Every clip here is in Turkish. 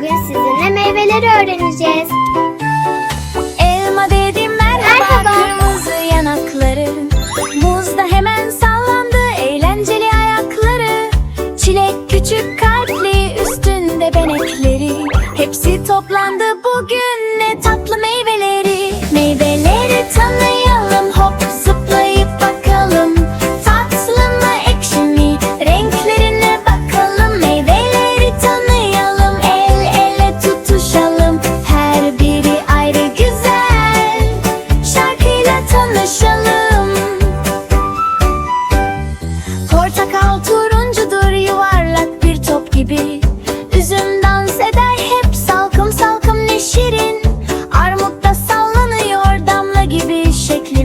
Bugün sizinle meyveleri öğreneceğiz. Elma dedim merhaba, merhaba. kırmızı yanakları. Muzda hemen sağ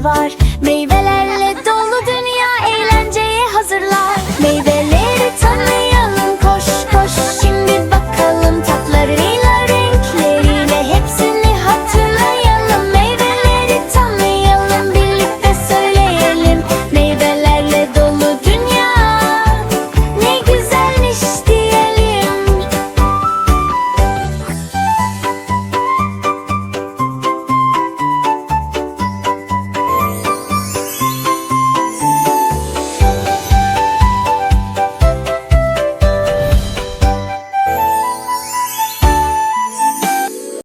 var. Meyveler